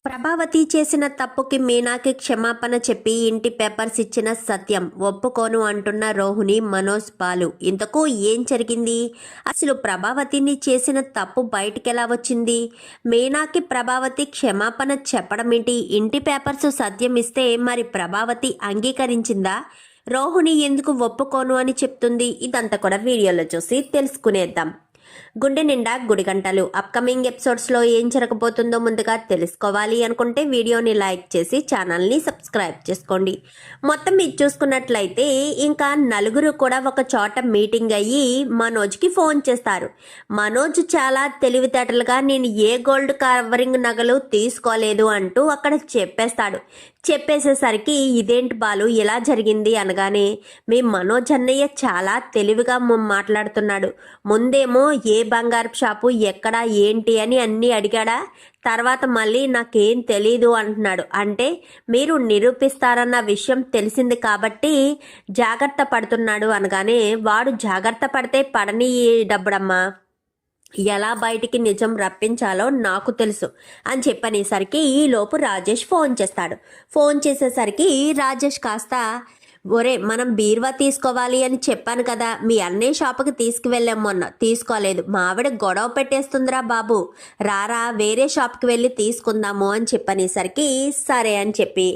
ప్రభావతి చేసిన తప్పుకి మీనాకి క్షమాపణ చెప్పి ఇంటి పేపర్స్ ఇచ్చిన సత్యం ఒప్పుకోను అంటున్న రోహిణి మనోజ్ బాలు. ఇంతకు ఏం జరిగింది? అసలు ప్రభావతిని చేసిన తప్పు బయటికెలా వచ్చింది? మీనాకి ప్రభావతి క్షమాపణ చెప్పడం ఏంటి? ఇంటి పేపర్స్ సత్యం ఇస్తే మరి ప్రభావతి అంగీకరించిందా? రోహిణి ఎందుకు ఒప్పుకోను అని చెప్తుంది. ఇదంతా కూడా వీడియోలో చూసి తెలుసుకునేద్దాం. గుండె నిండా గుడిగంటలు అప్కమింగ్ ఎపిసోడ్స్లో ఏం జరగబోతుందో ముందుగా తెలుసుకోవాలి అనుకుంటే వీడియోని లైక్ చేసి ఛానల్ని సబ్స్క్రైబ్ చేసుకోండి. మొత్తం ఇది చూసుకున్నట్లయితే ఇంకా నలుగురు కూడా ఒక చోట మీటింగ్ అయ్యి మనోజ్కి ఫోన్ చేస్తారు. మనోజ్ చాలా తెలివితేటలుగా నేను ఏ గోల్డ్ కవరింగ్ నగలు తీసుకోలేదు అంటూ అక్కడ చెప్పేస్తాడు. చెప్పేసేసరికి ఇదేంటి బాలు ఇలా జరిగింది అనగానే మీ మనోజ్ అన్నయ్య చాలా తెలివిగా మాట్లాడుతున్నాడు. ముందేమో ఏ బంగారపు షాపు ఎక్కడ ఏంటి అని అన్నీ అడిగాడా. తర్వాత మళ్ళీ నాకేం తెలీదు అంటున్నాడు. అంటే మీరు నిరూపిస్తారన్న విషయం తెలిసింది కాబట్టి జాగ్రత్త పడుతున్నాడు అనగానే వాడు జాగ్రత్త పడితే పడని డబ్బుడమ్మా. ఎలా బయటికి నిజం రప్పించాలో నాకు తెలుసు అని చెప్పనేసరికి ఈలోపు రాజేష్ ఫోన్ చేస్తాడు. ఫోన్ చేసేసరికి రాజేష్ కాస్త ఒరే మనం బీరువా తీసుకోవాలి అని చెప్పాను కదా మీ అన్నయ్య షాపుకి తీసుకువెళ్ళాం మొన్న. తీసుకోలేదు. మా ఆవిడ గొడవ పెట్టేస్తుందిరా బాబు. రారా వేరే షాప్కి వెళ్ళి తీసుకుందాము అని చెప్పనేసరికి సరే అని చెప్పి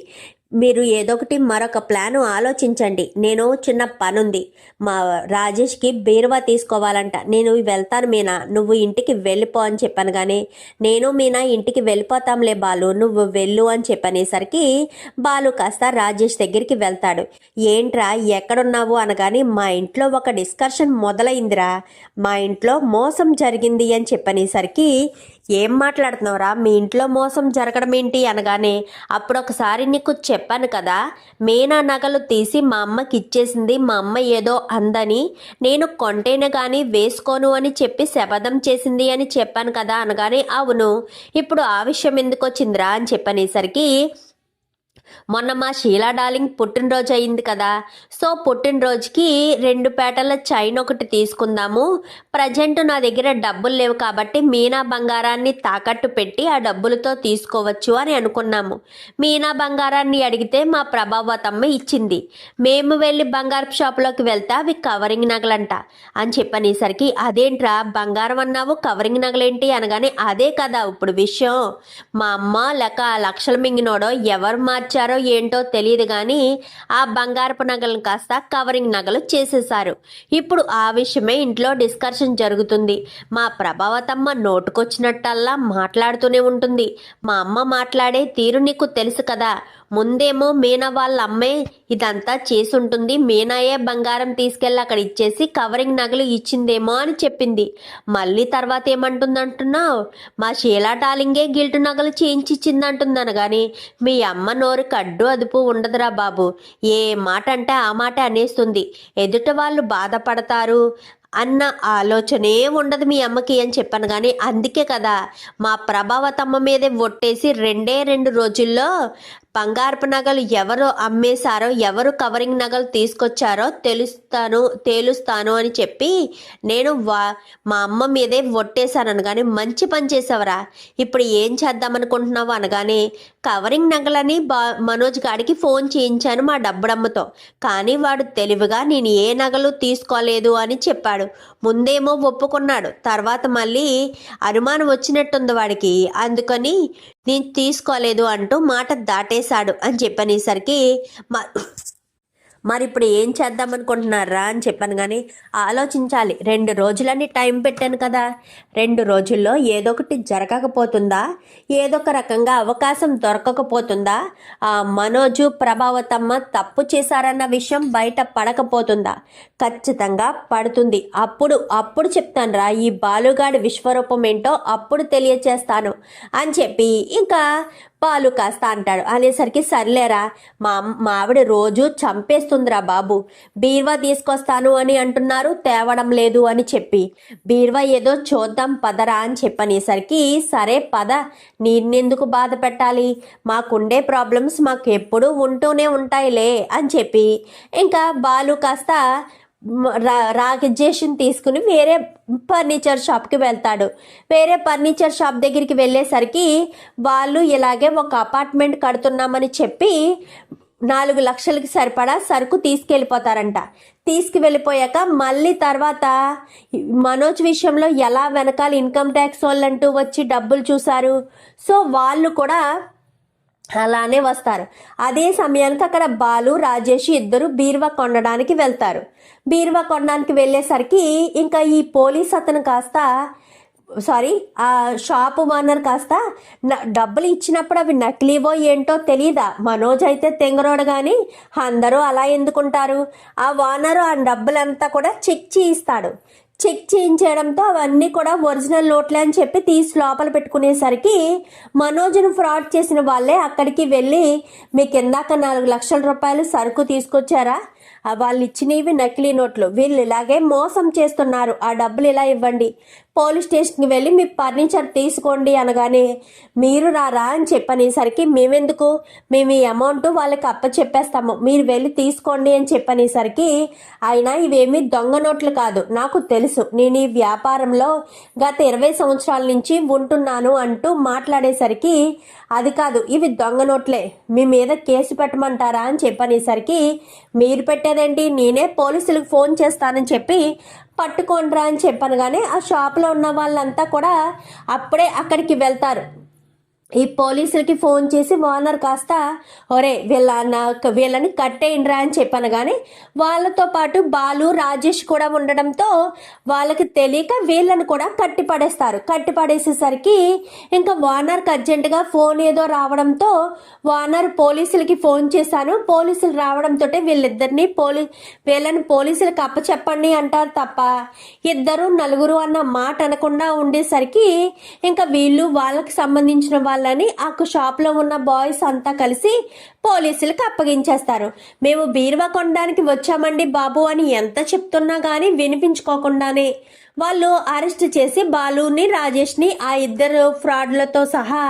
మీరు ఏదో ఒకటి మరొక ప్లాన్ ఆలోచించండి. నేను చిన్న పనుంది. మా రాజేష్కి బీరువా తీసుకోవాలంట. నేను వెళ్తాను మీనా. నువ్వు ఇంటికి వెళ్ళిపో అని చెప్పాను కానీ నేను మీనా ఇంటికి వెళ్ళిపోతాంలే బాలు. నువ్వు వెళ్ళు అని చెప్పనేసరికి బాలు కాస్త రాజేష్ దగ్గరికి వెళ్తాడు. ఏంట్రా ఎక్కడున్నావు అనగాని మా ఇంట్లో ఒక డిస్కషన్ మొదలైందిరా. మా ఇంట్లో మోసం జరిగింది అని చెప్పనేసరికి ఏం మాట్లాడుతున్నావురా? మీ ఇంట్లో మోసం జరగడం ఏంటి అనగానే అప్పుడు ఒకసారి నీకు చెప్పాను కదా మేనా నగలు తీసి మా అమ్మకి ఇచ్చేసింది మా అమ్మ ఏదో అందని నేను కొంటేనే కానీ వేసుకోను అని చెప్పి శపథం చేసింది అని చెప్పాను కదా అనగానే అవును ఇప్పుడు ఆ విషయం ఎందుకు వచ్చిందిరా అని చెప్పనేసరికి మొన్న మా షీలా డార్లింగ్ పుట్టినరోజు అయింది కదా. సో పుట్టినరోజుకి రెండు పేటల చైన్ ఒకటి తీసుకుందాము. ప్రజెంట్ నా దగ్గర డబ్బులు లేవు కాబట్టి మీనా బంగారాన్ని తాకట్టు పెట్టి ఆ డబ్బులతో తీసుకోవచ్చు అని అనుకున్నాము. మీనా బంగారాన్ని అడిగితే మా ప్రభావతమ్మ ఇచ్చింది. మేము వెళ్ళి బంగారపు షాపులోకి వెళ్తే అవి కవరింగ్ నగలంట అని చెప్పనేసరికి అదేంట్రా బంగారం అన్నావు కవరింగ్ నగలేంటి? అనగానే అదే కదా ఇప్పుడు విషయం. మా అమ్మ లేక లక్షల మింగినోడో ఎవరు మార్చారో ఏంటో తెలియదు కానీ ఆ బంగారపు నగలను కాస్త కవరింగ్ నగలు చేసేశారు. ఇప్పుడు ఆ విషయమే ఇంట్లో డిస్కషన్ జరుగుతుంది. మా ప్రభావతమ్మ నోటుకొచ్చినట్టల్లా మాట్లాడుతూనే ఉంటుంది. మా అమ్మ మాట్లాడే తీరు నీకు తెలుసు కదా. ముందేమో మీనా వాళ్ళ అమ్మే ఇదంతా చేసుంటుంది మీనాయే బంగారం తీసుకెళ్ళి అక్కడ ఇచ్చేసి కవరింగ్ నగలు ఇచ్చిందేమో అని చెప్పింది. మళ్ళీ తర్వాత ఏమంటుంది అంటున్నావు మా షీలా డాలింగే గిల్టు నగలు చేయించిచ్చింది కానీ మీ అమ్మ నోరు కడ్డు అదుపు ఉండదురా బాబు. ఏ మాట అంటే ఆ మాట అనేస్తుంది. ఎదుట వాళ్ళు బాధపడతారు అన్న ఆలోచనే ఉండదు మీ అమ్మకి అని చెప్పాను కానీ అందుకే కదా. మా ప్రభావతమ్మ మీదే ఒట్టేసి రెండే రెండు రోజుల్లో బంగారపు నగలు ఎవరు అమ్మేశారో ఎవరు కవరింగ్ నగలు తీసుకొచ్చారో తెలుస్తాను తేలుస్తాను అని చెప్పి నేను వా మా అమ్మ మీదే ఒట్టేశాను అనగానే మంచి పని చేసావరా ఇప్పుడు ఏం చేద్దామనుకుంటున్నావు అనగానే కవరింగ్ నగలని బా మనోజ్ గాడికి ఫోన్ చేయించాను మా డబ్బుడమ్మతో. కానీ వాడు తెలివిగా నేను ఏ నగలు తీసుకోలేదు అని చెప్పాడు. ముందేమో ఒప్పుకున్నాడు. తర్వాత మళ్ళీ అనుమానం వచ్చినట్టుంది వాడికి. అందుకని నేను తీసుకోలేదు అంటూ మాట దాటేశాడు అని చెప్పనేసరికి మ మరి ఇప్పుడు ఏం చేద్దాం అనుకుంటున్నారా అని చెప్పాను కానీ ఆలోచించాలి. రెండు రోజులని టైం పెట్టాను కదా. రెండు రోజుల్లో ఏదో ఒకటి జరగకపోతుందా? ఏదో ఒక రకంగా అవకాశం దొరకకపోతుందా? ఆ మనోజు ప్రభావతమ్మ తప్పు చేశారన్న విషయం బయట పడకపోతుందా? ఖచ్చితంగా పడుతుంది. అప్పుడు అప్పుడు చెప్తాను రా ఈ బాలుగాడి విశ్వరూపం ఏంటో అప్పుడు తెలియచేస్తాను అని చెప్పి ఇంకా పాలు కాస్త అంటాడు. అనేసరికి సర్లేరా మా మావిడ మా ఆవిడ రోజు చంపేస్తుందిరా బాబు. బీర్వా తీసుకొస్తాను అని అంటున్నారు తేవడం లేదు అని చెప్పి. బీర్వా ఏదో చూద్దాం పదరా అని చెప్పనేసరికి సరే పద నిన్నెందుకు బాధ పెట్టాలి? మాకుండే ప్రాబ్లమ్స్ మాకు ఎప్పుడూ ఉంటూనే ఉంటాయిలే అని చెప్పి. ఇంకా బాలు కాస్త రా రాజేష్ని తీసుకుని వేరే ఫర్నిచర్ షాప్కి వెళ్తాడు. వేరే ఫర్నిచర్ షాప్ దగ్గరికి వెళ్ళేసరికి వాళ్ళు ఇలాగే ఒక అపార్ట్మెంట్ కడుతున్నామని చెప్పి నాలుగు లక్షలకి సరిపడా సరుకు తీసుకెళ్ళిపోతారంట. తీసుకువెళ్ళిపోయాక మళ్ళీ తర్వాత మనోజ్ విషయంలో ఎలా వెనకాల ఇన్కమ్ ట్యాక్స్ వాళ్ళంటూ వచ్చి డబ్బులు చూశారు. సో వాళ్ళు కూడా అలానే వస్తారు. అదే సమయానికి అక్కడ బాలు రాజేష్ ఇద్దరు బీరువా కొనడానికి వెళ్తారు. బీరువా కొనడానికి వెళ్ళేసరికి ఇంకా ఈ పోలీస్ అతను కాస్త సారీ ఆ షాప్ ఓనర్ కాస్త న- డబ్బులు ఇచ్చినప్పుడు అవి నకిలీవో ఏంటో తెలియదా మనోజ్ అయితే తెంగరోడు కానీ అందరూ అలా ఎందుకుంటారు? ఆ ఓనరు ఆ డబ్బులంతా కూడా చెక్ చేయిస్తాడు. చెక్ చేయించడంతో అవన్నీ కూడా ఒరిజినల్ నోట్లే అని చెప్పి తీసి లోపల పెట్టుకునేసరికి మనోజ్ను ఫ్రాడ్ చేసిన వాళ్ళే అక్కడికి వెళ్ళి మీకు ఇందాక నాలుగు లక్షల రూపాయలు సరుకు తీసుకొచ్చారా? వాళ్ళు ఇచ్చినవి నకిలీ నోట్లు. వీళ్ళు ఇలాగే మోసం చేస్తున్నారు. ఆ డబ్బులు ఇలా ఇవ్వండి. పోలీస్ స్టేషన్కి వెళ్ళి మీ ఫర్నిచర్ తీసుకోండి అనగానే మీరు రారా అని చెప్పనేసరికి మేమెందుకు? మేము ఈ అమౌంట్ వాళ్ళకి అప్పచెప్పేస్తాము. మీరు వెళ్ళి తీసుకోండి అని చెప్పనేసరికి అయినా ఇవేమీ దొంగ నోట్లు కాదు. నాకు తెలుసు. నేను ఈ వ్యాపారంలో గత ఇరవై సంవత్సరాల నుంచి ఉంటున్నాను అంటూ మాట్లాడేసరికి అది కాదు ఇవి దొంగ నోట్లే. మీ మీద కేసు పెట్టమంటారా అని చెప్పనేసరికి మీరు పెట్టేదేంటి? నేనే పోలీసులకు ఫోన్ చేస్తానని చెప్పి పట్టుకోండిరా అని చెప్పాను కానీ ఆ షాప్లో ఉన్న వాళ్ళంతా కూడా అప్పుడే అక్కడికి వెళ్తారు. ఈ పోలీసులకి ఫోన్ చేసి ఓనర్ కాస్త ఒరే వీళ్ళ నాకు వీళ్ళని కట్టేయండిరా అని చెప్పాను కానీ వాళ్ళతో పాటు బాలు రాజేష్ కూడా ఉండడంతో వాళ్ళకి తెలియక వీళ్ళని కూడా కట్టి పడేస్తారు కట్టి పడేసేసరికి ఇంకా ఓనర్కి అర్జెంటుగా ఫోన్ ఏదో రావడంతో ఓనర్ పోలీసులకి ఫోన్ చేశాను. పోలీసులు రావడంతో వీళ్ళిద్దరిని పోలీ వీళ్ళని పోలీసులకు అప్పచెప్పండి అంటారు తప్ప ఇద్దరు నలుగురు అన్న మాట అనకుండా ఉండేసరికి ఇంకా వీళ్ళు వాళ్ళకి సంబంధించిన వాళ్ళు వాళ్ళని ఆ షాప్లో ఉన్న బాయ్స్ అంతా కలిసి పోలీసులకు అప్పగించేస్తారు. మేము బీరువా కొనడానికి వచ్చామండి బాబు అని ఎంత చెప్తున్నా కానీ వినిపించుకోకుండానే. వాళ్ళు అరెస్ట్ చేసి బాలుని రాజేష్ని ఆ ఇద్దరు ఫ్రాడ్లతో సహా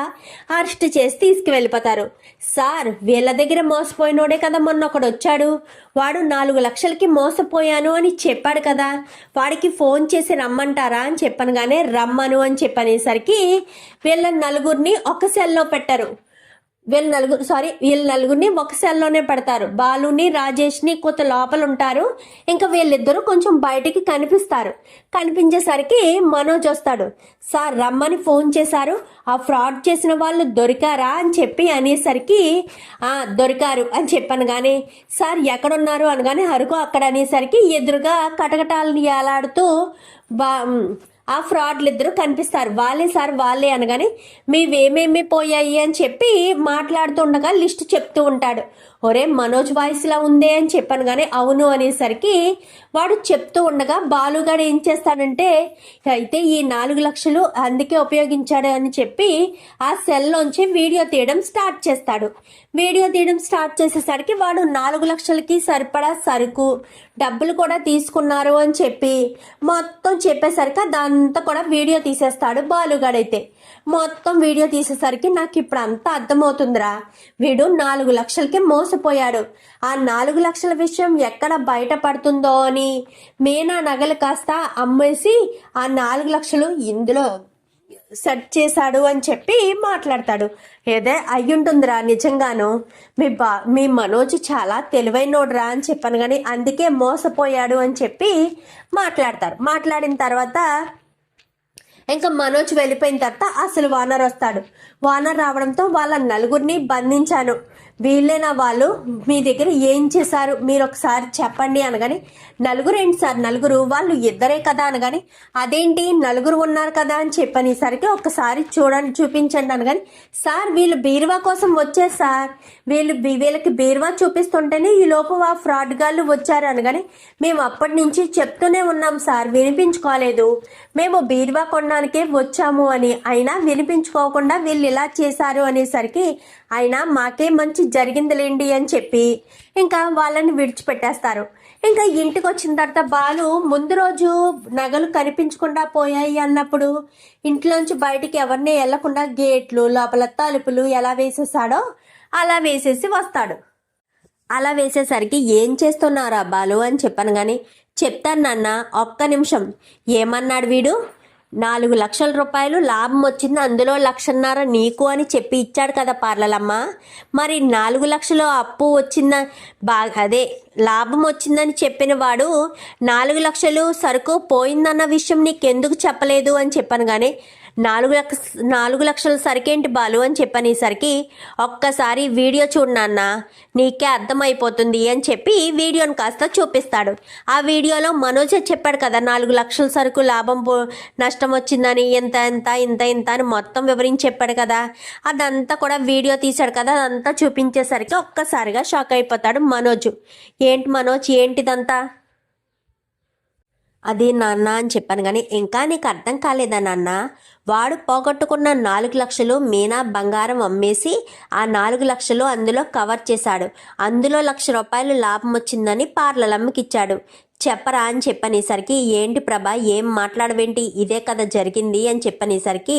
అరెస్ట్ చేసి తీసుకువెళ్ళిపోతారు. సార్ వీళ్ళ దగ్గర మోసపోయినోడే కదా మొన్న ఒకడు వచ్చాడు. వాడు నాలుగు లక్షలకి మోసపోయాను అని చెప్పాడు కదా. వాడికి ఫోన్ చేసి రమ్మంటారా అని చెప్పనగానే రమ్మను అని చెప్పనేసరికి వీళ్ళ నలుగురిని ఒక సెల్లో పెట్టరు. వీళ్ళు నలుగురు సారీ వీళ్ళ నలుగురిని ఒక సెల్లోనే పెడతారు. బాలుని రాజేష్ని కొంత లోపల ఉంటారు. ఇంకా వీళ్ళిద్దరూ కొంచెం బయటికి కనిపిస్తారు. కనిపించేసరికి మనోజ్ వస్తాడు. సార్ రమ్మని ఫోన్ చేశారు. ఆ ఫ్రాడ్ చేసిన వాళ్ళు దొరికారా? అని చెప్పి అనేసరికి దొరికారు అని చెప్పాను కానీ సార్ ఎక్కడున్నారు? అనగానే అరకు అక్కడ అనేసరికి ఎదురుగా కటకటాలను ఏలాడుతూ బా ఆ ఫ్రాడ్లు ఇద్దరు కనిపిస్తారు. వాళ్ళే సార్ వాళ్ళే అనగానే మీవేమేమి పోయాయి? అని చెప్పి మాట్లాడుతుండగా లిస్ట్ చెప్తూ ఉంటాడు. ఒరే మనోజ్ వాయిస్లా ఉందే అని చెప్పాను కానీ అవును అనేసరికి వాడు చెప్తూ ఉండగా బాలుగాడు ఏం చేస్తాడంటే అయితే ఈ నాలుగు లక్షలు అందుకే ఉపయోగించాడు అని చెప్పి ఆ సెల్లోంచి వీడియో తీయడం స్టార్ట్ చేస్తాడు. వీడియో తీయడం స్టార్ట్ చేసేసరికి వాడు నాలుగు లక్షలకి సరిపడా సరుకు డబ్బులు కూడా తీసుకున్నారు అని చెప్పి మొత్తం చెప్పేసరికి అదంతా కూడా వీడియో తీసేస్తాడు బాలుగాడైతే మొత్తం వీడియో తీసేసరికి నాకు ఇప్పుడు అంతా అర్థమవుతుందిరా. వీడు నాలుగు లక్షలకి మోసపోయాడు. ఆ నాలుగు లక్షల విషయం ఎక్కడ బయటపడుతుందో అని మీనా నగలు కాస్త అమ్మేసి ఆ నాలుగు లక్షలు ఇందులో సెట్ చేశాడు అని చెప్పి మాట్లాడతాడు. ఏదే అయ్యుంటుందిరా నిజంగాను. మీ బా మీ మనోజ్ చాలా తెలివైనోడురా అని చెప్పాను కానీ అందుకే మోసపోయాడు అని చెప్పి మాట్లాడతారు. మాట్లాడిన తర్వాత ఇంకా మనోజ్ వెళ్ళిపోయిన తర్వాత అసలు వానర్ వస్తాడు వానర్ రావడంతో వాళ్ళ నలుగురిని బంధించాను. వీళ్ళైన వాళ్ళు మీ దగ్గర ఏం చేశారు? మీరు ఒకసారి చెప్పండి అనగాని నలుగురు ఏంటి సార్? నలుగురు వాళ్ళు ఇద్దరే కదా అనగాని అదేంటి? నలుగురు ఉన్నారు కదా అని చెప్పనేసరికి ఒకసారి చూడండి చూపించండి అనగాని సార్ వీళ్ళు బీరువా కోసం వచ్చారు సార్. వీళ్ళు వీళ్ళకి బీరువా చూపిస్తుంటేనే ఈ లోపు ఆ ఫ్రాడ్ గాళ్ళు వచ్చారు అనగాని మేము అప్పటి నుంచి చెప్తూనే ఉన్నాం సార్ వినిపించుకోలేదు. మేము బీరువా కొనడానికే వచ్చాము అని అయినా వినిపించుకోకుండా వీళ్ళు ఇలా చేశారు అనేసరికి అయినా మాకే మంచి జరిగిందిలేండి అని చెప్పి ఇంకా వాళ్ళని విడిచిపెట్టేస్తారు. ఇంకా ఇంటికి వచ్చిన తర్వాత బాలు ముందు రోజు నగలు కనిపించకుండా పోయాయి అన్నప్పుడు ఇంట్లోంచి బయటికి ఎవరిని వెళ్ళకుండా గేట్లు లోపల తలుపులు ఎలా వేసేసాడో అలా వేసేసి వస్తాడు. అలా వేసేసరికి ఏం చేస్తున్నారా బాలు అని చెప్పాను కానీ చెప్తాను నాన్న ఒక్క నిమిషం. ఏమన్నాడు వీడు? నాలుగు లక్షల రూపాయలు లాభం వచ్చింది అందులో లక్షన్నర నీకు అని చెప్పి ఇచ్చాడు కదా పార్లలమ్మ. మరి నాలుగు లక్షలు అప్పు వచ్చింద బాగా అదే లాభం వచ్చిందని చెప్పిన వాడు నాలుగు లక్షలు సరుకు పోయిందన్న విషయం నీకెందుకు చెప్పలేదు అని చెప్పాను కానీ నాలుగు లక్ష నాలుగు లక్షల సరికేంటి బాలు అని చెప్పనేసరికి ఒక్కసారి వీడియో చూడనాన్న నీకే అర్థమైపోతుంది అని చెప్పి వీడియోని కాస్త చూపిస్తాడు. ఆ వీడియోలో మనోజే చెప్పాడు కదా నాలుగు లక్షల సరుకు లాభం పో- నష్టం వచ్చిందని ఎంత ఎంత ఇంత ఇంత అని మొత్తం వివరించి చెప్పాడు కదా. అదంతా కూడా వీడియో తీశాడు కదా అదంతా చూపించేసరికి ఒక్కసారిగా షాక్ అయిపోతాడు మనోజ్. ఏంటి మనోజ్ ఏంటిదంతా? అది నాన్న అని చెప్పాను కానీ ఇంకా నీకు అర్థం కాలేదా నాన్న? వాడు పోగొట్టుకున్న నాలుగు లక్షలు మీనా బంగారం అమ్మేసి ఆ నాలుగు లక్షలు అందులో కవర్ చేశాడు. అందులో లక్ష రూపాయలు లాభం వచ్చిందని పార్లలమ్మకి ఇచ్చాడు. చెప్పరా అని చెప్పనేసరికి ఏంటి ప్రభా ఏం మాట్లాడవేంటి? ఇదే కదా జరిగింది అని చెప్పనేసరికి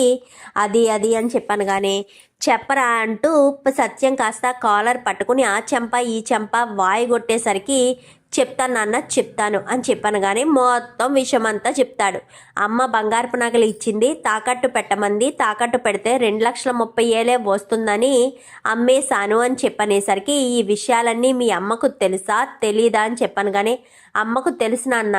అది అది అని చెప్పాను కానీ చెప్పరా అంటూ సత్యం కాస్త కాలర్ పట్టుకుని ఆ చెంప ఈ చెంప వాయి కొట్టేసరికి చెప్తాను నాన్న చెప్తాను అని చెప్పాను కానీ మొత్తం విషయం అంతా చెప్తాడు. అమ్మ బంగారపు నగలు ఇచ్చింది తాకట్టు పెట్టమంది తాకట్టు పెడితే రెండు లక్షల ముప్పై ఏలే వస్తుందని అమ్మేశాను అని చెప్పనేసరికి ఈ విషయాలన్నీ మీ అమ్మకు తెలుసా తెలీదా అని చెప్పాను కానీ అమ్మకు తెలుసు నాన్న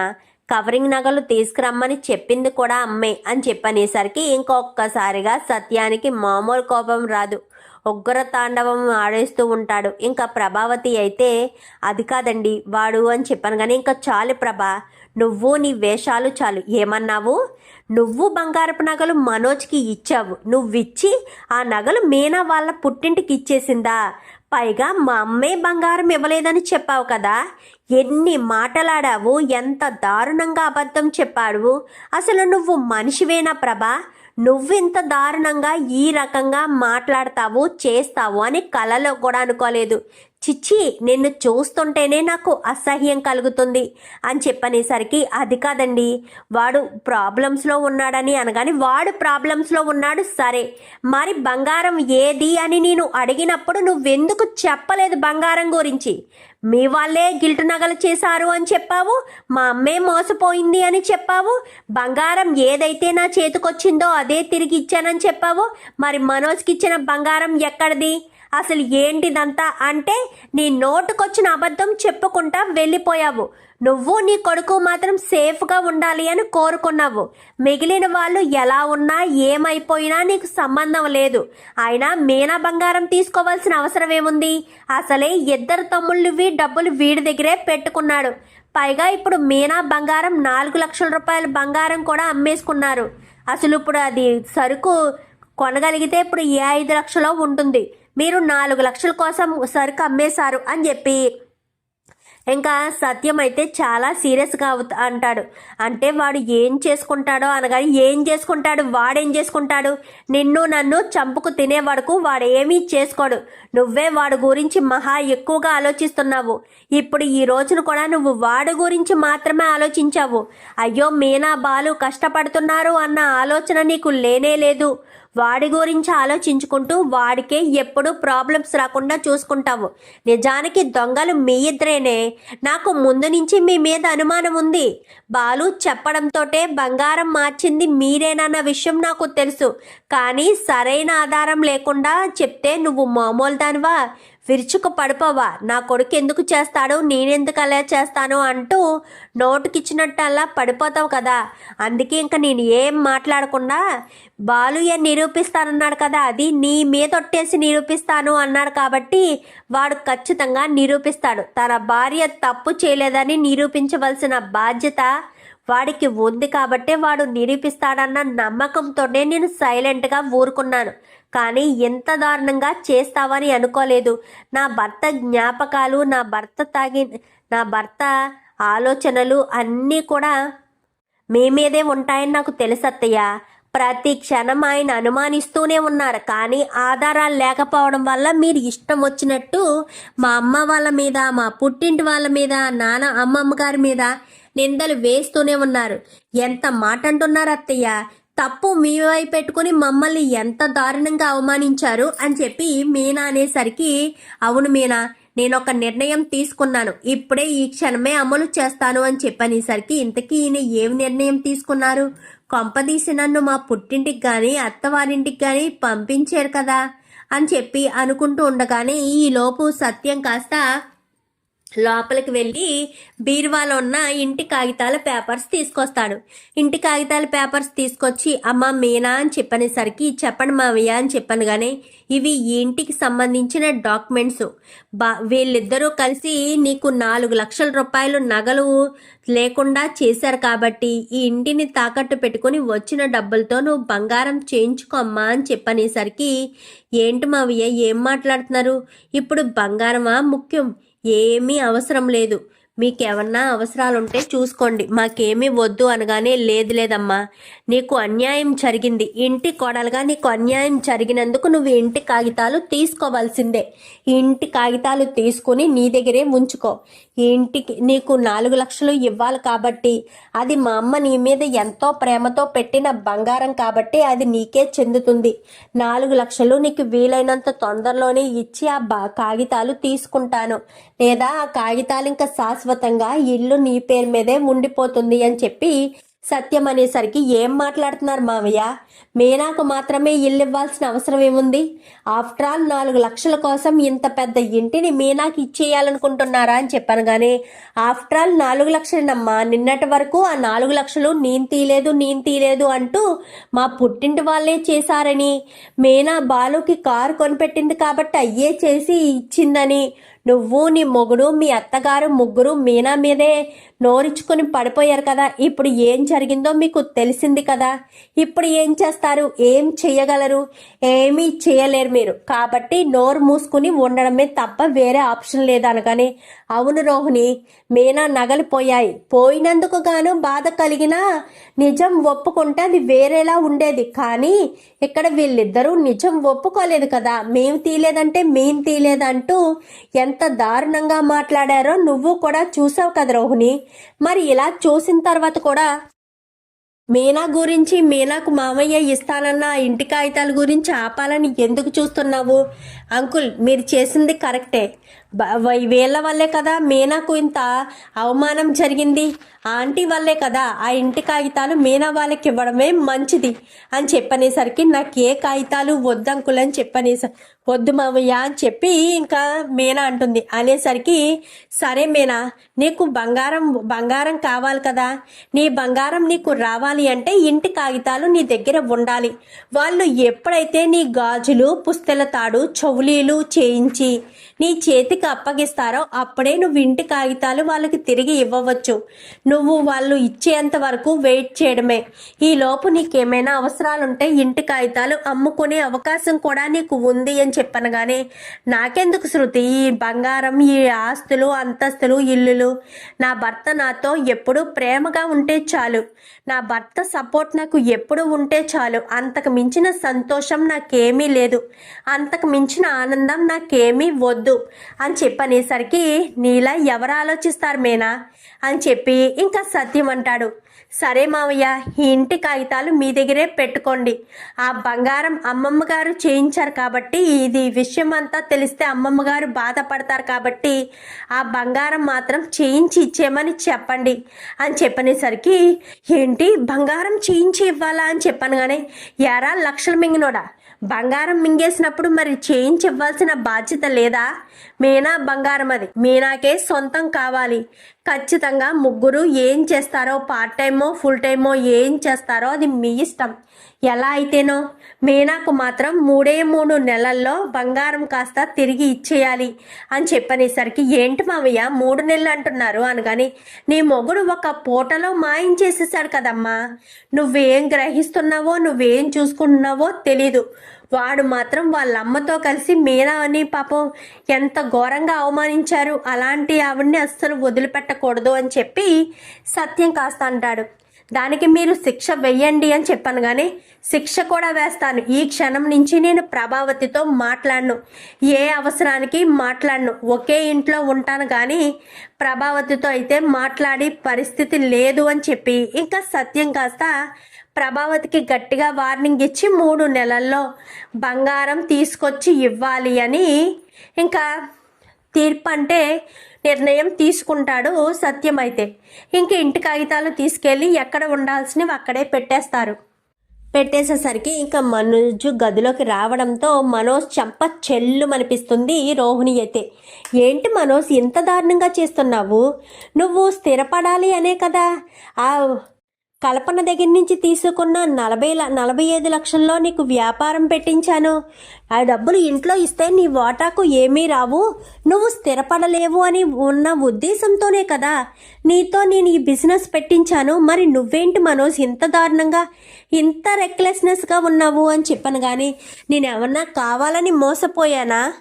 కవరింగ్ నగలు తీసుకురమ్మని చెప్పింది కూడా అమ్మే అని చెప్పనేసరికి ఇంకొక్కసారిగా సత్యానికి మామూలు కోపం రాదు. ఉగ్ర తాండవం ఆడేస్తూ ఉంటాడు. ఇంకా ప్రభావతి అయితే అది కాదండి వాడు అని చెప్పాను కానీ ఇంకా చాలు ప్రభా నువ్వు నీ వేషాలు చాలు. ఏమన్నావు? నువ్వు బంగారపు నగలు మనోజ్కి ఇచ్చావు. నువ్విచ్చి ఆ నగలు మీనా వాళ్ళ పుట్టింటికి ఇచ్చేసిందా? పైగా మా అమ్మే బంగారం ఇవ్వలేదని చెప్పావు కదా. ఎన్ని మాటలాడావు ఎంత దారుణంగా అబద్ధం చెప్పాడు అసలు నువ్వు మనిషివేనా ప్రభా? నువ్వింత దారుణంగా ఈ రకంగా మాట్లాడతావు చేస్తావు అని కలలో కూడా అనుకోలేదు. చిచ్చి నిన్ను చూస్తుంటేనే నాకు అసహ్యం కలుగుతుంది అని చెప్పనేసరికి అది కాదండి వాడు ప్రాబ్లమ్స్లో ఉన్నాడని అనగాని వాడు ప్రాబ్లమ్స్లో ఉన్నాడు సరే. మరి బంగారం ఏది అని నేను అడిగినప్పుడు నువ్వెందుకు చెప్పలేదు బంగారం గురించి? మీ వాళ్ళే గిల్టు నగలు చేశారు అని చెప్పావు మా అమ్మే మోసపోయింది అని చెప్పావు బంగారం ఏదైతే నా చేతికొచ్చిందో అదే తిరిగి ఇచ్చానని చెప్పావు మరి మనోజ్కి ఇచ్చిన బంగారం ఎక్కడిది? అసలు ఏంటిదంతా అంటే నీ నోటుకొచ్చిన అబద్ధం చెప్పుకుంటా వెళ్ళిపోయావు. నువ్వు నీ కొడుకు మాత్రం సేఫ్గా ఉండాలి అని కోరుకున్నావు. మిగిలిన వాళ్ళు ఎలా ఉన్నా ఏమైపోయినా నీకు సంబంధం లేదు. అయినా మీనా బంగారం తీసుకోవాల్సిన అవసరం ఏముంది? అసలే ఇద్దరు తమ్ముళ్ళవి డబ్బులు వీడి దగ్గరే పెట్టుకున్నాడు. పైగా ఇప్పుడు మీనా బంగారం నాలుగు లక్షల రూపాయల బంగారం కూడా అమ్మేసుకున్నారు. అసలు ఇప్పుడు అది సరుకు కొనగలిగితే ఇప్పుడు ఏ ఐదు లక్షలో ఉంటుంది? మీరు నాలుగు లక్షల కోసం సరుకు అమ్మేశారు అని చెప్పి. ఇంకా సత్యం అయితే చాలా సీరియస్గా అవుతా అంటాడు. అంటే వాడు ఏం చేసుకుంటాడో అనగా ఏం చేసుకుంటాడు? వాడేం చేసుకుంటాడు? నిన్ను నన్ను చంపుకు తినేవాడుకు వాడు ఏమీ చేసుకోడు. నువ్వే వాడి గురించి మహా ఎక్కువగా ఆలోచిస్తున్నావు. ఇప్పుడు ఈ రోజును కూడా నువ్వు వాడి గురించి మాత్రమే ఆలోచించావు. అయ్యో మీనా బాలు కష్టపడుతున్నారు అన్న ఆలోచన నీకు లేనే లేదు. వాడి గురించి ఆలోచించుకుంటూ వాడికే ఎప్పుడు ప్రాబ్లమ్స్ రాకుండా చూసుకుంటావు. నిజానికి దొంగలు మీ ఇద్దరేనే. నాకు ముందు నుంచి మీ మీద అనుమానం ఉంది. బాలు చెప్పడంతోటే బంగారం మార్చింది మీరేనన్న విషయం నాకు తెలుసు. కానీ సరైన ఆధారం లేకుండా చెప్తే నువ్వు మామూలు దానివా విరుచుకు పడిపోవా? నా కొడుకు ఎందుకు చేస్తాడు నేనెందుకు అలా చేస్తాను అంటూ నోటుకిచ్చినట్టల్లా పడిపోతావు కదా. అందుకే ఇంకా నేను ఏం మాట్లాడకుండా బాలుయ్య నిరూపిస్తానన్నాడు కదా అది నీ మీద ఒట్టేసి నిరూపిస్తాను అన్నాడు కాబట్టి వాడు ఖచ్చితంగా నిరూపిస్తాడు. తన భార్య తప్పు చేయలేదని నిరూపించవలసిన బాధ్యత వాడికి ఉంది కాబట్టే వాడు నిరూపిస్తాడన్న నమ్మకంతోనే నేను సైలెంట్గా ఊరుకున్నాను. కానీ ఎంత దారుణంగా చేస్తావని అనుకోలేదు. నా భర్త జ్ఞాపకాలు నా భర్త తాగి నా భర్త ఆలోచనలు అన్నీ కూడా మీ మీదే ఉంటాయని నాకు తెలుసు ప్రతి క్షణం ఆయన అనుమానిస్తూనే ఉన్నారు. కానీ ఆధారాలు లేకపోవడం వల్ల మీరు ఇష్టం వచ్చినట్టు మా అమ్మ వాళ్ళ మీద మా పుట్టింటి వాళ్ళ మీద నాన్న అమ్మమ్మ గారి మీద నిందలు వేస్తూనే ఉన్నారు. ఎంత మాట అంటున్నారు అత్తయ్య? తప్పు మీ వైపు పెట్టుకుని మమ్మల్ని ఎంత దారుణంగా అవమానించారు అని చెప్పి మీనా అనేసరికి అవును మీనా నేను ఒక నిర్ణయం తీసుకున్నాను. ఇప్పుడే ఈ క్షణమే అమలు చేస్తాను అని చెప్పనేసరికి ఇంతకీ ఈయన ఏం నిర్ణయం తీసుకున్నారు? కొంపదీసి నన్ను మా పుట్టింటికి కానీ అత్తవారింటికి కానీ పంపించారు కదా అని చెప్పి అనుకుంటూ ఉండగానే ఈ లోపు సత్యం కాస్త లోపలికి వెళ్ళి బీరువాలో ఉన్న ఇంటి కాగితాల పేపర్స్ తీసుకొస్తాడు. ఇంటి కాగితాల పేపర్స్ తీసుకొచ్చి అమ్మ మీనా అని చెప్పనేసరికి చెప్పండి మావయ్య అని చెప్పాను కానీ ఇవి ఇంటికి సంబంధించిన డాక్యుమెంట్స్. బా వీళ్ళిద్దరూ కలిసి నీకు నాలుగు లక్షల రూపాయలు నగలు లేకుండా చేశారు కాబట్టి ఈ ఇంటిని తాకట్టు పెట్టుకుని వచ్చిన డబ్బులతో నువ్వు బంగారం చేయించుకోమ్మా అని చెప్పనేసరికి ఏంటి మావయ్య ఏం మాట్లాడుతున్నారు? ఇప్పుడు బంగారమా ముఖ్యం? ఏమీ అవసరం లేదు. మీకేమన్నా అవసరాలుంటే చూసుకోండి. మాకేమీ వద్దు అనగానే లేదు లేదమ్మా. నీకు అన్యాయం జరిగింది. ఇంటి కోడలుగా నీకు అన్యాయం జరిగినందుకు నువ్వు ఇంటి కాగితాలు తీసుకోవాల్సిందే. ఇంటి కాగితాలు తీసుకుని నీ దగ్గరే ఉంచుకో. ఇంటికి నీకు నాలుగు లక్షలు ఇవ్వాలి కాబట్టి అది మా అమ్మ నీ మీద ఎంతో ప్రేమతో పెట్టిన బంగారం కాబట్టి అది నీకే చెందుతుంది. నాలుగు లక్షలు నీకు వీలైనంత తొందరలోనే ఇచ్చి ఆ బా కాగితాలు తీసుకుంటాను. లేదా ఆ కాగితాలు ఇంకా శాశ్వతంగా ఇల్లు నీ పేరు మీదే ఉండిపోతుంది అని చెప్పి సత్యం అనేసరికి ఏం మాట్లాడుతున్నారు మావయ్య మీనాకు మాత్రమే ఇల్లు ఇవ్వాల్సిన అవసరం ఏముంది? ఆఫ్టర్ ఆల్ నాలుగు లక్షల కోసం ఇంత పెద్ద ఇంటిని మీనాకి ఇచ్చేయాలనుకుంటున్నారా అని చెప్పాను కానీ ఆఫ్టర్ ఆల్ నాలుగు లక్షలనమ్మా నిన్నటి వరకు ఆ నాలుగు లక్షలు నేను తీయలేదు నేను తీయలేదు అంటూ మా పుట్టింటి వాళ్ళే చేశారని మీనా బాలుకి కారు కొనిపెట్టింది కాబట్టి అయ్యే చేసి ఇచ్చిందని నువ్వు నీ మొగుడు మీ అత్తగారు ముగ్గురు మీనా మీదే నోరిచ్చుకొని పడిపోయారు కదా. ఇప్పుడు ఏం జరిగిందో మీకు తెలిసింది కదా. ఇప్పుడు ఏం చేస్తారు? ఏం చేయగలరు? ఏమీ చేయలేరు మీరు. కాబట్టి నోరు మూసుకుని ఉండడమే తప్ప వేరే ఆప్షన్ లేదనగానే అవును రోహిణి మీనా నగలిపోయాయి పోయినందుకు గాను బాధ కలిగినా నిజం ఒప్పుకుంటే అది వేరేలా ఉండేది. కానీ ఇక్కడ వీళ్ళిద్దరూ నిజం ఒప్పుకోలేదు కదా. మేం తీయలేదంటే మేం తీయలేదంటూ ఎంత దారుణంగా మాట్లాడారో నువ్వు కూడా చూసావు కదా రోహిణి. మరి ఇలా చూసిన తర్వాత కూడా మీనా గురించి మీనాకు మామయ్య ఇస్తానన్న ఇంటి కాగితాల గురించి ఆపాలని ఎందుకు చూస్తున్నావు? అంకుల్ మీరు చేసింది కరెక్టే. వీళ్ళ వల్లే కదా మీనాకు ఇంత అవమానం జరిగింది. ఆంటీ వల్లే కదా ఆ ఇంటి కాగితాలు మీనా వాళ్ళకి ఇవ్వడమే మంచిది అని చెప్పనేసరికి నాకు ఏ కాగితాలు వద్దు అంకుల్ అని చెప్పనేసరి వద్దు మావయ్య అని చెప్పి ఇంకా మీనా అంటుంది. అనేసరికి సరే మీనా నీకు బంగారం బంగారం కావాలి కదా. నీ బంగారం నీకు రావాలి అంటే ఇంటి కాగితాలు నీ దగ్గర ఉండాలి. వాళ్ళు ఎప్పుడైతే నీ గాజులు పుస్తెల తాడు కూలీలు చేయించి నీ చేతికి అప్పగిస్తారో అప్పుడే నువ్వు ఇంటి కాగితాలు వాళ్ళకి తిరిగి ఇవ్వవచ్చు. నువ్వు వాళ్ళు ఇచ్చేంత వరకు వెయిట్ చేయడమే. ఈ లోపు నీకేమైనా అవసరాలుంటే ఇంటి కాగితాలు అమ్ముకునే అవకాశం కూడా నీకు ఉంది అని చెప్పాను కానీ నాకెందుకు శృతి? ఈ బంగారం ఈ ఆస్తులు అంతస్తులు ఇల్లులు నా భర్త నాతో ఎప్పుడూ ప్రేమగా ఉంటే చాలు. నా భర్త సపోర్ట్ నాకు ఎప్పుడు ఉంటే చాలు. అంతకు మించిన సంతోషం నాకేమీ లేదు. అంతకు మించిన ఆనందం నాకేమీ వద్దు అని చెప్పనేసరికి నీలా ఎవరు ఆలోచిస్తారు మేనా? అని చెప్పి ఇంకా సత్యం అంటాడు. సరే మావయ్య ఈ ఇంటి కాగితాలు మీ దగ్గరే పెట్టుకోండి. ఆ బంగారం అమ్మమ్మ గారు చేయించారు కాబట్టి ఇది విషయం అంతా తెలిస్తే అమ్మమ్మ గారు బాధపడతారు కాబట్టి ఆ బంగారం మాత్రం చేయించి ఇచ్చేయమని చెప్పండి అని చెప్పనేసరికి ఏంటి? బంగారం చేయించి ఇవ్వాలా? అని చెప్పాను కానీ ఎరా లక్షలు మింగినోడా? బంగారం మింగేసినప్పుడు మరి చేయించి ఇవ్వాల్సిన బాధ్యత లేదా? మీనా బంగారం అది. మీనాకే సొంతం కావాలి. ఖచ్చితంగా ముగ్గురు ఏం చేస్తారో పార్ట్ టైమో ఫుల్ టైమో ఏం చేస్తారో అది మీ ఇష్టం. ఎలా అయితేనో? మీనాకు మాత్రం మూడే మూడు నెలల్లో బంగారం కాస్త తిరిగి ఇచ్చేయాలి అని చెప్పనేసరికి ఏంటి మావయ్య మూడు నెలలు అంటున్నారు అనగాని నీ మొగుడు ఒక పూటలో మాయించేసేసాడు కదమ్మా. నువ్వేం గ్రహిస్తున్నావో నువ్వేం చూసుకుంటున్నావో తెలీదు. వాడు మాత్రం వాళ్ళ అమ్మతో కలిసి మీనా అని పాపం ఎంత ఘోరంగా అవమానించారు. అలాంటి ఆవిడ్ని అస్సలు వదిలిపెట్టకూడదు అని చెప్పి సత్యం కాస్త అంటాడు. దానికి మీరు శిక్ష వెయ్యండి అని చెప్పాను కానీ శిక్ష కూడా వేస్తాను. ఈ క్షణం నుంచి నేను ప్రభావతితో మాట్లాడను. ఏ అవసరానికి మాట్లాడను. ఒకే ఇంట్లో ఉంటాను కానీ ప్రభావతితో అయితే మాట్లాడి పరిస్థితి లేదు అని చెప్పి ఇంకా సత్యం కాస్త ప్రభావతికి గట్టిగా వార్నింగ్ ఇచ్చి మూడు నెలల్లో బంగారం తీసుకొచ్చి ఇవ్వాలి అని ఇంకా తీర్పు అంటే నిర్ణయం తీసుకుంటాడు సత్యం అయితే ఇంక ఇంటి కాగితాలు తీసుకెళ్ళి ఎక్కడ ఉండాల్సినవి అక్కడే పెట్టేస్తారు. పెట్టేసేసరికి ఇంకా మనోజు గదిలోకి రావడంతో మనోజ్ చెంప చెల్లుమనిపిస్తుంది రోహిణి అయితే. ఏంటి మనోజ్ ఇంత దారుణంగా చేస్తున్నావు? నువ్వు స్థిరపడాలి అనే కదా? ఆ కల్పన దగ్గర నుంచి తీసుకున్న నలభై ల- నలభై ఐదు లక్షల్లో నీకు వ్యాపారం పెట్టించాను. ఆ డబ్బులు ఇంట్లో ఇస్తే నీ వాటాకు ఏమీ రావు. నువ్వు స్థిరపడలేవు అని ఉన్న ఉద్దేశంతోనే కదా నీతో నేను ఈ బిజినెస్ పెట్టించాను. మరి నువ్వేంటి మనోజ్ ఇంత దారుణంగా ఇంత రెక్లెస్నెస్గా ఉన్నావు అని చెప్పాను కానీ నేను ఏమన్నా కావాలని మోసపోయానా?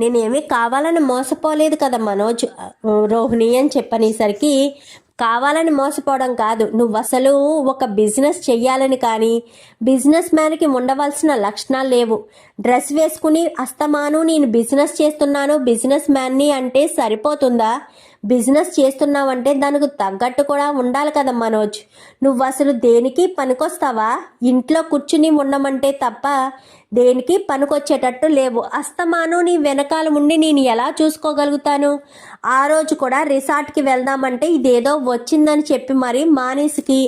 నేనేమీ కావాలని మోసపోలేదు కదా మనోజ్ రోహిణి అని చెప్పనేసరికి కావాలని మోసపోవడం కాదు. నువ్వు అసలు ఒక బిజినెస్ చెయ్యాలని కానీ బిజినెస్ మ్యాన్కి ఉండవలసిన లక్షణాలు లేవు. డ్రెస్ వేసుకుని అస్తమాను నేను బిజినెస్ చేస్తున్నాను బిజినెస్ మ్యాన్ని అంటే సరిపోతుందా? బిజినెస్ చేస్తున్నావంటే దానికి తగ్గట్టు కూడా ఉండాలి కదా మనోజ్. నువ్వు అసలు దేనికి పనికొస్తావా? ఇంట్లో కూర్చుని ఉండమంటే తప్ప దేనికి పనికొచ్చేటట్టు లేవు. అస్తమాను నీ వెనకాల ఉండి నేను ఎలా చూసుకోగలుగుతాను? ఆ రోజు కూడా రిసార్ట్కి వెళ్దామంటే ఇదేదో వచ్చిందని చెప్పి మరి మానేసికి.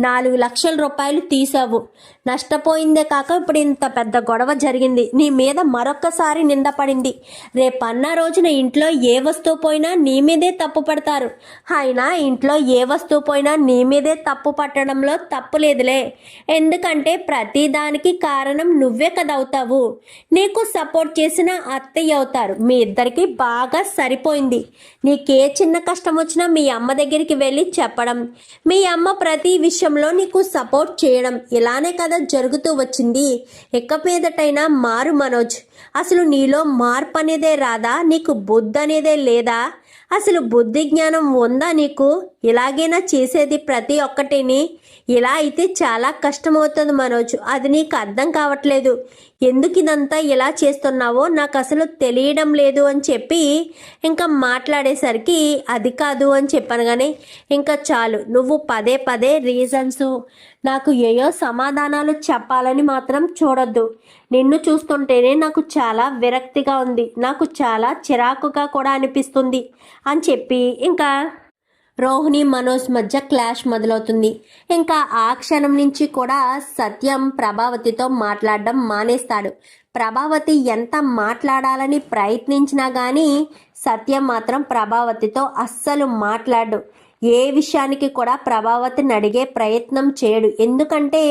నాలుగు లక్షల రూపాయలు తీసావు. నష్టపోయిందే కాక ఇప్పుడు ఇంత పెద్ద గొడవ జరిగింది. నీ మీద మరొక్కసారి నిందపడింది రేపన్న రోజున ఇంట్లో ఏ వస్తువు పోయినా నీ మీదే తప్పు పడతారు. అయినా ఇంట్లో ఏ వస్తువు పోయినా నీ మీదే తప్పు పట్టడంలో తప్పు లేదులే. ఎందుకంటే ప్రతి దానికి కారణం నువ్వే కదా. అవుతావు నీకు సపోర్ట్ చేసిన అత్తయ్య అవుతారు. మీ ఇద్దరికి బాగా సరిపోయింది. నీకే చిన్న కష్టం వచ్చినా మీ అమ్మ దగ్గరికి వెళ్ళి చెప్పడం మీ అమ్మ ప్రతి విషయంలో నీకు సపోర్ట్ చేయడం ఇలానే కదా జరుగుతూ వచ్చింది. ఎక్క మీదటైనా మారు మనోజ్. అసలు నీలో మార్పు అనేదే రాదా? నీకు బుద్ధి అనేదే లేదా? అసలు బుద్ధి జ్ఞానం ఉందా నీకు? ఇలాగైనా చేసేది ప్రతి ఒక్కటిని? ఇలా అయితే చాలా కష్టమవుతుంది మనోజ్. అది నీకు అర్థం కావట్లేదు. ఎందుకు ఇదంతా ఇలా చేస్తున్నావో నాకు అసలు తెలియడం లేదు అని చెప్పి ఇంకా మాట్లాడేసరికి అది కాదు అని చెప్పాను కానీ ఇంకా చాలు నువ్వు పదే పదే రీజన్స్ నాకు ఏయో సమాధానాలు చెప్పాలని మాత్రం చూడొద్దు. నిన్ను చూస్తుంటేనే నాకు చాలా విరక్తిగా ఉంది నాకు చాలా చిరాకుగా కూడా అనిపిస్తుంది అని చెప్పి ఇంకా రోహిణి మనోజ్ మధ్య క్లాష్ మొదలవుతుంది. ఇంకా ఆ క్షణం నుంచి కూడా సత్యం ప్రభావతితో మాట్లాడడం మానేస్తాడు. ప్రభావతి ఎంత మాట్లాడాలని ప్రయత్నించినా కానీ సత్యం మాత్రం ప్రభావతితో అస్సలు మాట్లాడు ఏ విషయానికి కూడా ప్రభావతిని అడిగే ప్రయత్నం చేయడు. ఎందుకంటే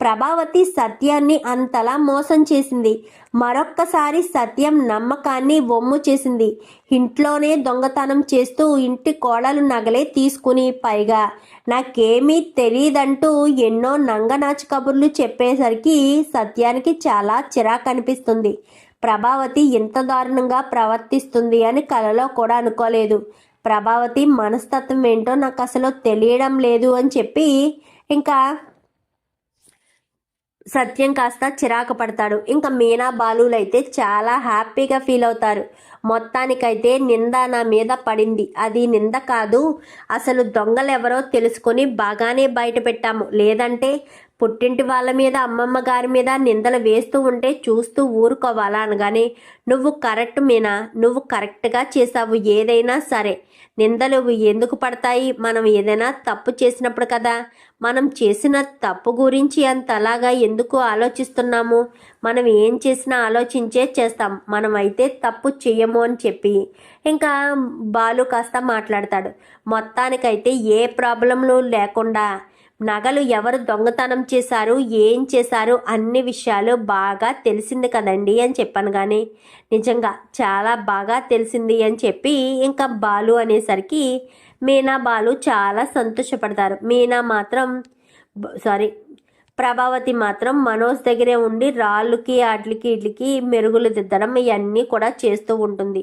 ప్రభావతి సత్యాన్ని అంతలా మోసం చేసింది. మరొక్కసారి సత్యం నమ్మకాన్ని వమ్ము చేసింది. ఇంట్లోనే దొంగతనం చేస్తూ ఇంటి కోడలు నగలే తీసుకుని పైగా నాకేమీ తెలియదంటూ ఎన్నో నంగనాచు కబుర్లు చెప్పేసరికి సత్యానికి చాలా చిరాకు అనిపిస్తుంది ప్రభావతి ఇంత దారుణంగా ప్రవర్తిస్తుంది అని కలలో కూడా అనుకోలేదు. ప్రభావతి మనస్తత్వం ఏంటో నాకు అసలు తెలియడం లేదు అని చెప్పి ఇంకా సత్యం కాస్త చిరాకు పడతాడు. ఇంకా మీనా బాలులైతే చాలా హ్యాపీగా ఫీల్ అవుతారు. మొత్తానికైతే నింద నా మీద పడింది. అది నింద కాదు అసలు దొంగలెవరో తెలుసుకొని బాగానే బయట పెట్టాము. లేదంటే పుట్టింటి వాళ్ళ మీద అమ్మమ్మ గారి మీద నిందలు వేస్తూ ఉంటే చూస్తూ ఊరుకోవాలా అనగానే నువ్వు కరెక్ట్ మీనా? నువ్వు కరెక్ట్గా చేసావు. ఏదైనా సరే. నిందలు ఎందుకు పడతాయి? మనం ఏదైనా తప్పు చేసినప్పుడు కదా? మనం చేసిన తప్పు గురించి అంతలాగా ఎందుకు ఆలోచిస్తున్నాము? మనం ఏం చేసినా ఆలోచించే చేస్తాం. మనం అయితే తప్పు చెయ్యము అని చెప్పి. ఇంకా బాలు కాస్త మాట్లాడతాడు. మొత్తానికైతే ఏ ప్రాబ్లంలు లేకుండా నగలు ఎవరు దొంగతనం చేశారు ఏం చేశారు అన్ని విషయాలు బాగా తెలిసింది కదండి అని చెప్పాను కానీ నిజంగా చాలా బాగా తెలిసింది అని చెప్పి ఇంకా బాలు అనేసరికి మీనా బాలు చాలా సంతోషపడతారు. మీనా మాత్రం సారీ ప్రభావతి మాత్రం మనోజ్ దగ్గరే ఉండి రాళ్ళకి వాటికి ఇట్లకి మెరుగులు దిద్దడం ఇవన్నీ కూడా చేస్తూ ఉంటుంది.